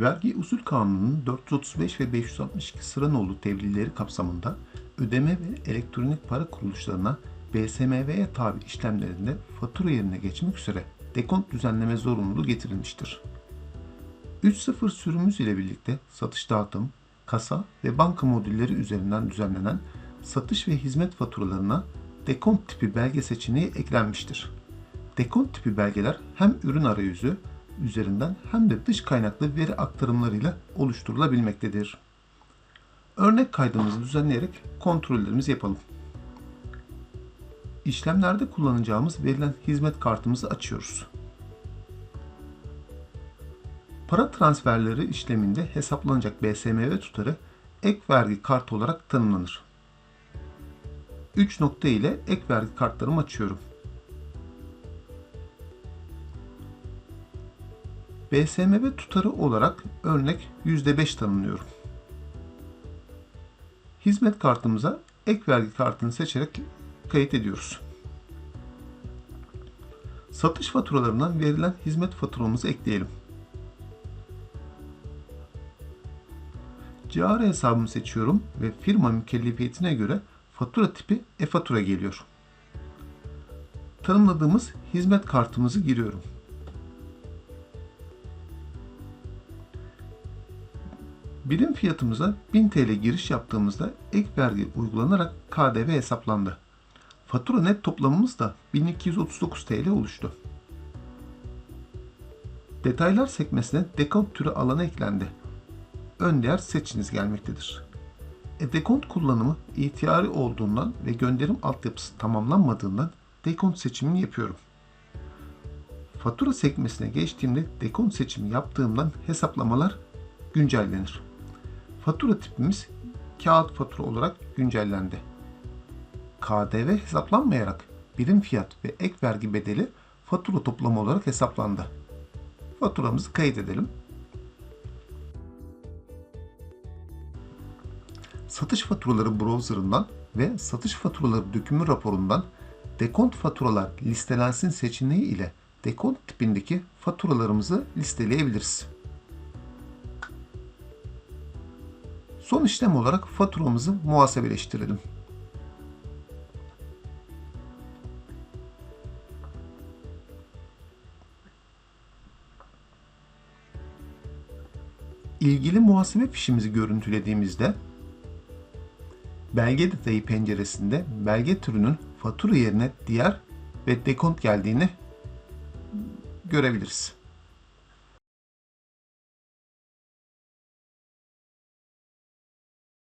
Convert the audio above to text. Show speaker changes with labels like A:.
A: Vergi Usul Kanunu'nun 435 ve 562 sıra nolu tebliğleri kapsamında ödeme ve elektronik para kuruluşlarına BSMV'ye tabi işlemlerinde fatura yerine geçmek üzere dekont düzenleme zorunluluğu getirilmiştir. 3.0 sürümümüz ile birlikte satış dağıtım, kasa ve banka modülleri üzerinden düzenlenen satış ve hizmet faturalarına dekont tipi belge seçeneği eklenmiştir. Dekont tipi belgeler hem ürün arayüzü üzerinden hem de dış kaynaklı veri aktarımlarıyla oluşturulabilmektedir. Örnek kaydımızı düzenleyerek kontrollerimizi yapalım. İşlemlerde kullanacağımız verilen hizmet kartımızı açıyoruz. Para transferleri işleminde hesaplanacak BSMV tutarı ek vergi kartı olarak tanımlanır. 3 nokta ile ek vergi kartlarımı açıyorum. BSMV tutarı olarak örnek %5 tanımlıyorum. Hizmet kartımıza ek vergi kartını seçerek kayıt ediyoruz. Satış faturalarından verilen hizmet faturamızı ekleyelim. Cari hesabımı seçiyorum ve firma mükellefiyetine göre fatura tipi e-fatura geliyor. Tanımladığımız hizmet kartımızı giriyorum. Birim fiyatımıza 1000 TL giriş yaptığımızda ek vergi uygulanarak KDV hesaplandı. Fatura net toplamımız da 1239 TL oluştu. Detaylar sekmesine dekont türü alanı eklendi. Ön değer seçiniz gelmektedir. E dekont kullanımı ihtiyari olduğundan ve gönderim altyapısı tamamlanmadığından dekont seçimini yapıyorum. Fatura sekmesine geçtiğimde dekont seçimi yaptığımdan hesaplamalar güncellenir. Fatura tipimiz kağıt fatura olarak güncellendi. KDV hesaplanmayarak birim fiyat ve ek vergi bedeli fatura toplamı olarak hesaplandı. Faturamızı kaydedelim. Satış faturaları browserından ve satış faturaları dökümü raporundan dekont faturalar listelensin seçeneği ile dekont tipindeki faturalarımızı listeleyebiliriz. Son işlem olarak faturamızı muhasebeleştirelim. İlgili muhasebe fişimizi görüntülediğimizde belge detayı penceresinde belge türünün fatura yerine diğer ve dekont geldiğini görebiliriz.